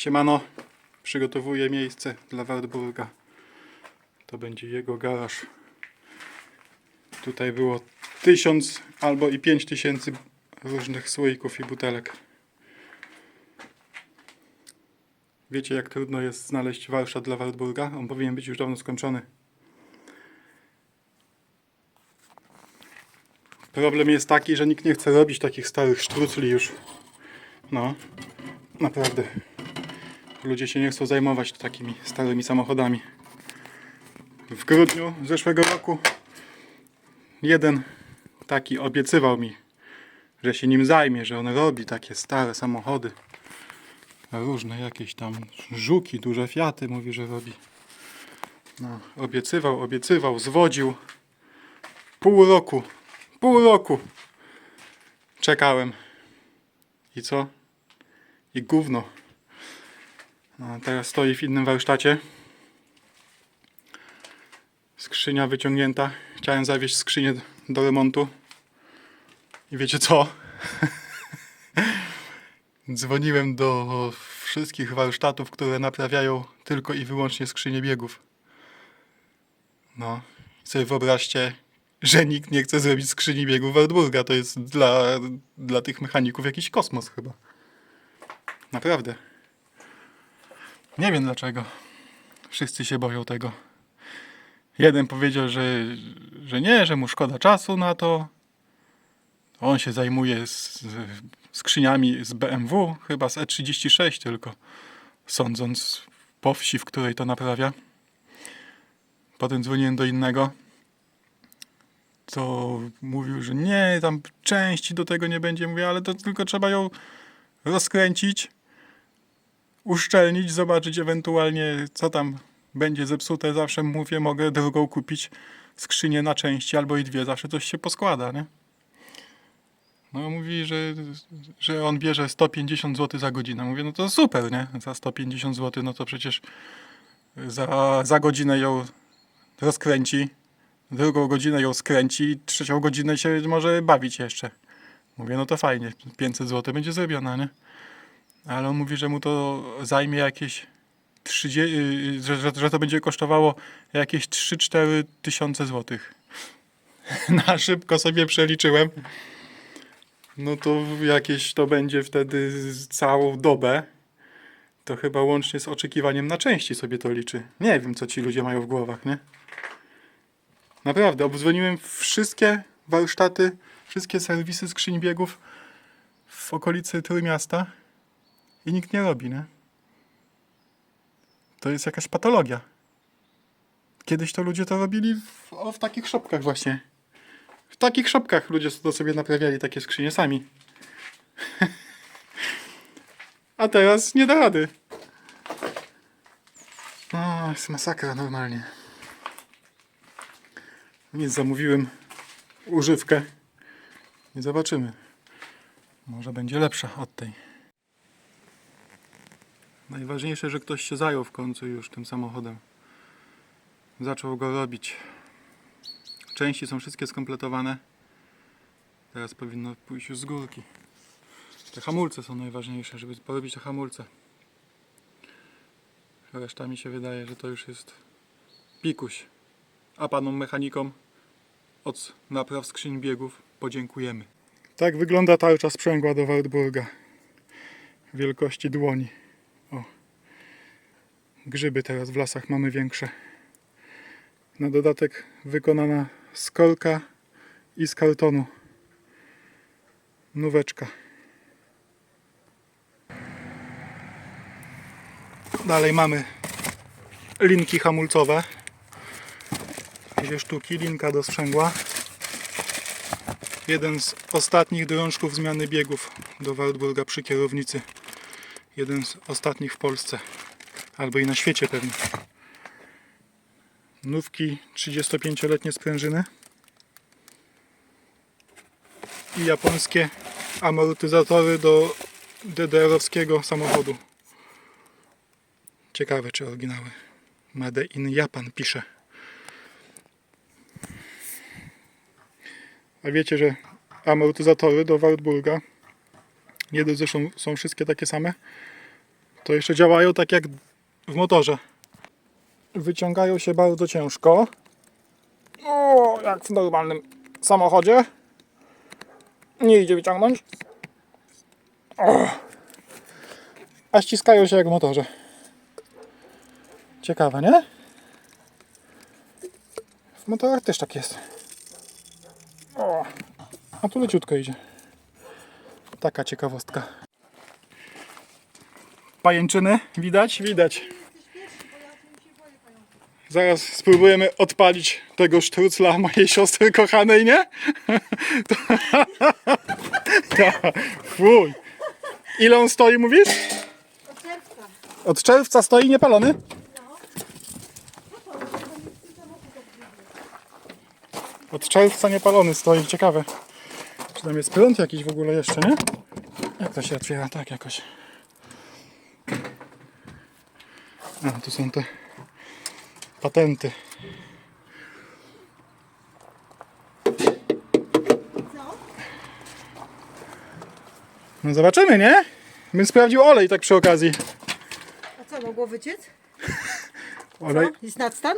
Siemano, przygotowuję miejsce dla Wartburga. To będzie jego garaż. Tutaj było tysiąc albo i pięć tysięcy różnych słoików i butelek. Wiecie jak trudno jest znaleźć warsztat dla Wartburga? On powinien być już dawno skończony. Problem jest taki, że nikt nie chce robić takich starych sztrucli już. No, naprawdę. Ludzie się nie chcą zajmować takimi starymi samochodami. W grudniu zeszłego roku jeden taki obiecywał mi, że się nim zajmie, że on robi takie stare samochody. Różne jakieś tam żuki, duże fiaty mówi, że robi. No, obiecywał, obiecywał, zwodził. Pół roku, pół roku czekałem. I co? I gówno. No, teraz stoi w innym warsztacie. Skrzynia wyciągnięta. Chciałem zawieźć skrzynię do remontu. I wiecie co? Dzwoniłem do wszystkich warsztatów, które naprawiają tylko i wyłącznie skrzynie biegów. No, sobie wyobraźcie, że nikt nie chce zrobić skrzyni biegów Wartburga. To jest dla, dla tych mechaników jakiś kosmos chyba. Naprawdę. Nie wiem dlaczego. Wszyscy się boją tego. Jeden powiedział, że, że nie, że mu szkoda czasu na to. On się zajmuje z, skrzyniami z BMW, chyba z E36 tylko, sądząc po wsi, w której to naprawia. Potem dzwoniłem do innego, to mówił, że nie, tam części do tego nie będzie. Mówię, ale to tylko trzeba ją rozkręcić, uszczelnić, zobaczyć ewentualnie co tam będzie zepsute. Zawsze mówię, mogę drugą kupić skrzynię na części albo i dwie, zawsze coś się poskłada, nie? No mówi, że, że on bierze 150 zł za godzinę. Mówię, no to super, nie? Za 150 zł, no to przecież za, za godzinę ją rozkręci, drugą godzinę ją skręci, trzecią godzinę się może bawić jeszcze. Mówię, no to fajnie, 500 zł będzie zrobione, nie? Ale on mówi, że mu to zajmie jakieś 30, yy, że, że, że to będzie kosztowało jakieś 3-4 tysiące złotych. Na szybko sobie przeliczyłem. No to jakieś to będzie wtedy całą dobę. To chyba łącznie z oczekiwaniem na części sobie to liczy. Nie wiem, co ci ludzie mają w głowach, nie? Naprawdę, obdzwoniłem wszystkie warsztaty, wszystkie serwisy skrzyń biegów w okolicy Trójmiasta i nikt nie robi, nie? To jest jakaś patologia. Kiedyś to ludzie to robili w, o, w takich szopkach właśnie. W takich szopkach ludzie to sobie naprawiali takie skrzynie sami. A teraz nie da rady. No, jest masakra normalnie. Nic, zamówiłem używkę i zobaczymy. Może będzie lepsza od tej. Najważniejsze, że ktoś się zajął w końcu już tym samochodem. Zaczął go robić. Części są wszystkie skompletowane. Teraz powinno pójść już z górki. Te hamulce są najważniejsze, żeby porobić te hamulce. Reszta mi się wydaje, że to już jest pikuś. A panom mechanikom od napraw skrzyń biegów podziękujemy. Tak wygląda tarcza sprzęgła do Wartburga. Wielkości dłoni. Grzyby teraz w lasach mamy większe. Na dodatek wykonana z kolka i z kartonu. Nóweczka. Dalej mamy linki hamulcowe. Dwie sztuki, linka do sprzęgła. Jeden z ostatnich drążków zmiany biegów do Wartburga przy kierownicy. Jeden z ostatnich w Polsce. Albo i na świecie pewnie. Nówki 35-letnie sprężyny. I japońskie amortyzatory do DDR-owskiego samochodu. Ciekawe czy oryginały. Made in Japan pisze. A wiecie, że amortyzatory do Wartburga nie dość, że są, są wszystkie takie same, to jeszcze działają tak jak w motorze. Wyciągają się bardzo ciężko. O, jak w normalnym samochodzie. Nie idzie wyciągnąć. O. A ściskają się jak w motorze. Ciekawe, nie? W motorach też tak jest. O. A tu leciutko idzie. Taka ciekawostka. Pajęczyny widać? Widać. Zaraz spróbujemy odpalić tego sztrucla mojej siostry kochanej, nie? To... Ja, Fuj. Ile on stoi, mówisz? Od czerwca. Od czerwca stoi niepalony? Od czerwca niepalony stoi, ciekawe. Czy tam jest prąd jakiś w ogóle jeszcze, nie? Jak to się otwiera? Tak jakoś. A, tu są te patenty. Co? No zobaczymy, nie? Bym sprawdził olej tak przy okazji. A co, mogło wyciec? Olej. Jest nadstan?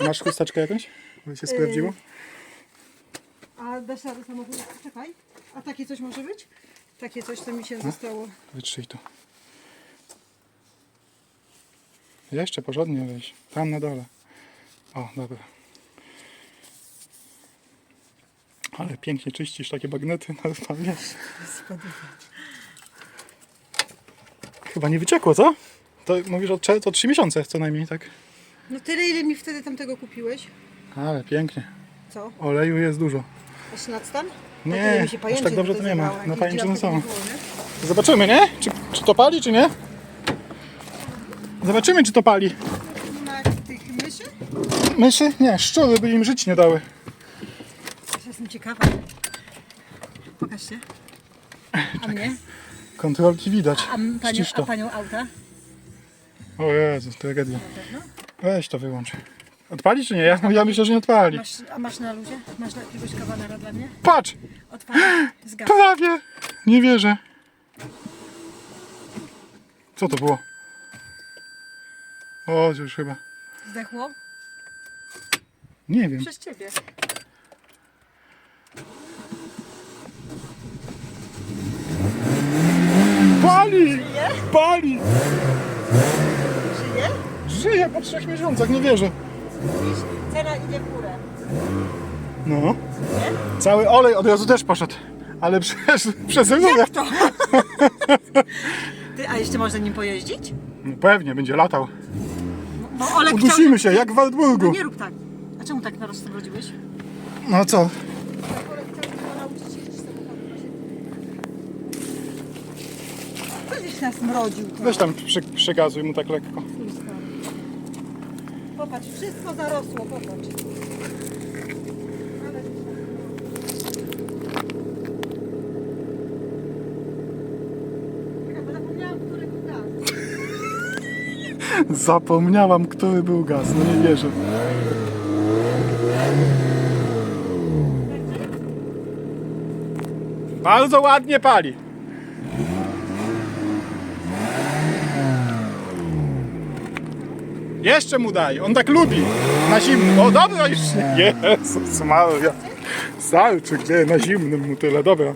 Masz chusteczkę jakąś? By się sprawdziło? A dasz radę samochód? Czekaj. A takie coś może być? Takie coś, co mi się zostało. Wytrzyj tu. Jeszcze porządnie weź. Tam na dole. O, dobra. Ale pięknie czyścisz takie bagnety normalnie. Chyba nie wyciekło, co? To mówisz od czerwca, 3 miesiące co najmniej, tak? No tyle, ile mi wtedy tamtego kupiłeś. Ale pięknie. Co? Oleju jest dużo. Aż nadstan? Nie, tyle mi się aż tak dobrze to nie ma. No jakieś pajęczyny są. nie nie? Zobaczymy, nie? Czy, czy to pali, czy nie? Zobaczymy, czy to pali. Ma tych myszy? Myszy? Nie, szczury by im żyć nie dały. Jestem ciekawa. Pokażcie. A mnie? Kontrolki widać. A, panią, Ścisz a to. panią auta? O Jezu, tragedia. Weź to wyłącz. Odpali czy nie? Ja, ja myślę, że nie odpali. Masz, a masz na luzie? Masz na jakiegoś kawanera dla mnie? Patrz! Odpal. Zgadza. Prawie! Nie wierzę. Co to było? O, już chyba. Zdechło? Nie wiem. Przez ciebie. Pali! Pali! Żyje? Żyje po trzech miesiącach, nie wierzę. Widzisz, cena idzie w górę. No. Nie? Cały olej od razu też poszedł. Ale przez, przez rurę. To. Ty, a jeszcze można nim pojeździć? No pewnie, będzie latał. Bo Olek Udusimy się, jak w No Waldburgu. nie rób tak. A czemu tak na rozrodziłeś? No co? Chciał. Będziesz nas mrodził to. Weź tam przy, przygazuj mu tak lekko. Popatrz, wszystko zarosło, popatrz. Ale... Czekaj, bo zapomniałam, który był gaz. Zapomniałam, który był gaz. No nie wierzę. Bardzo ładnie pali. Jeszcze mu daj, on tak lubi. Na zimnym. O, dobra już. Jezus Maria. Salczy, gdzie? Na zimnym mu tyle, dobra.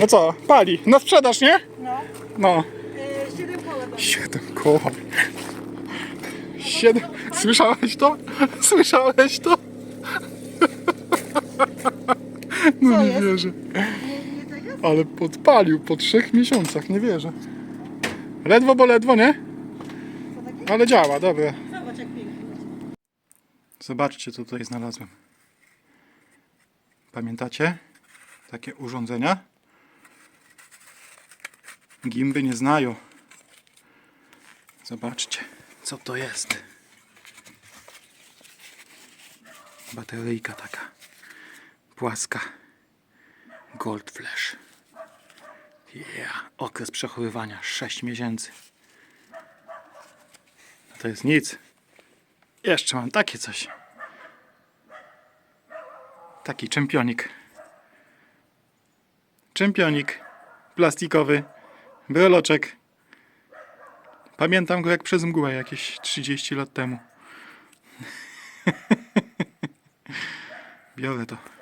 No co, pali. Na sprzedaż, nie? No, No. yy, 7 koła. Siedem koła. Siedem. Słyszałeś to? Słyszałeś to? No Co nie jest? wierzę. Ale podpalił po trzech miesiącach, nie wierzę. Ledwo, bo ledwo, nie? Ale działa, dobra. Zobacz jak pięknie. Zobaczcie, co tutaj znalazłem. Pamiętacie? Takie urządzenia? Gimby nie znają. Zobaczcie, co to jest. Bateryjka taka. Płaska. Gold Flash. Yeah. Okres przechowywania 6 miesięcy. No to jest nic. Jeszcze mam takie coś. Taki czempionik. Czempionik plastikowy, breloczek Pamiętam go jak przez mgłę jakieś 30 lat temu. Biorę to.